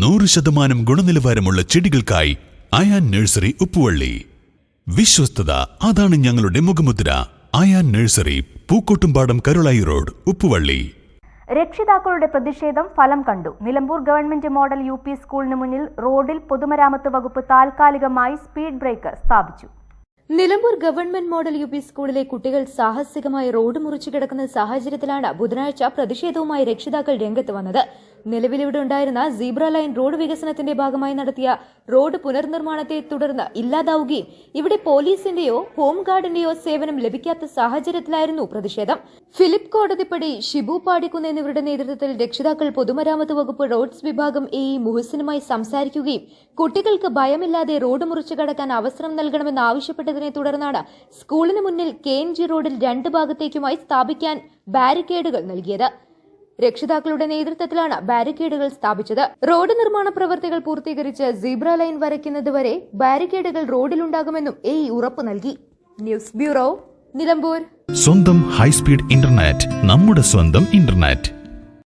നൂറ് ശതമാനം ഗുണനിലവാരമുള്ള ചെടികൾക്കായി അയാൻ നഴ്സറി ഉപ്പുവള്ളി. വിശ്വസ്തത അതാണ് ഞങ്ങളുടെ മുഖമുദ്ര. Ayan nursery Pookkottumpadam Karulai road Uppuvalli. രക്ഷിതാക്കളുടെ പ്രതിഷേധം ഫലം കണ്ടു. Nilambur government model U P സ്കൂളിന് മുന്നിൽ റോഡിൽ പൊതുമരാമത്ത് വകുപ്പ് താൽക്കാലികമായി സ്പീഡ് ബ്രേക്കർ സ്ഥാപിച്ചു. Nilambur government model U P സ്കൂളിലെ കുട്ടികൾ സാഹസികമായി റോഡ് മുറിച്ചു കിടക്കുന്ന സാഹചര്യത്തിലാണ് ബുധനാഴ്ച പ്രതിഷേധവുമായി രക്ഷിതാക്കൾ രംഗത്ത് വന്നത്. നിലവിലിവിടെ ഉണ്ടായിരുന്ന സീബ്ര ലൈൻ റോഡ് വികസനത്തിന്റെ ഭാഗമായി നടത്തിയ റോഡ് പുനർനിർമ്മാണത്തെ തുടർന്ന് ഇല്ലാതാവുകയും ഇവിടെ പോലീസിന്റെയോ ഹോംഗാർഡിന്റെയോ സേവനം ലഭിക്കാത്ത സാഹചര്യത്തിലായിരുന്നു പ്രതിഷേധം. ഫിലിപ്പ് കോടതിപ്പടി ഷിബു പാടിക്കുന്ന് എന്നിവരുടെ നേതൃത്വത്തിൽ രക്ഷിതാക്കൾ പൊതുമരാമത്ത് വകുപ്പ് റോഡ്സ് വിഭാഗം എ ഇ മുഹസിനുമായി സംസാരിക്കുകയും കുട്ടികൾക്ക് ഭയമില്ലാതെ റോഡ് മുറിച്ചു കടക്കാൻ അവസരം നൽകണമെന്ന് ആവശ്യപ്പെട്ടതിനെ തുടർന്നാണ് സ്കൂളിന് മുന്നിൽ കെ എൻ ജി റോഡിൽ രണ്ട് ഭാഗത്തേക്കുമായി സ്ഥാപിക്കാൻ ബാരിക്കേഡുകൾ നൽകിയത്. രക്ഷിതാക്കളുടെ നേതൃത്വത്തിലാണ് ബാരിക്കേഡുകൾ സ്ഥാപിച്ചത്. റോഡ് നിർമ്മാണ പ്രവർത്തികൾ പൂർത്തീകരിച്ച് സീബ്ര ലൈൻ വരയ്ക്കുന്നതുവരെ ബാരിക്കേഡുകൾ റോഡിലുണ്ടാകുമെന്നും എ ഉറപ്പു നൽകി. News bureau Nilambur. സ്വന്തം ഹൈസ്പീഡ് ഇന്റർനെറ്റ് നമ്മുടെ സ്വന്തം ഇന്റർനെറ്റ്.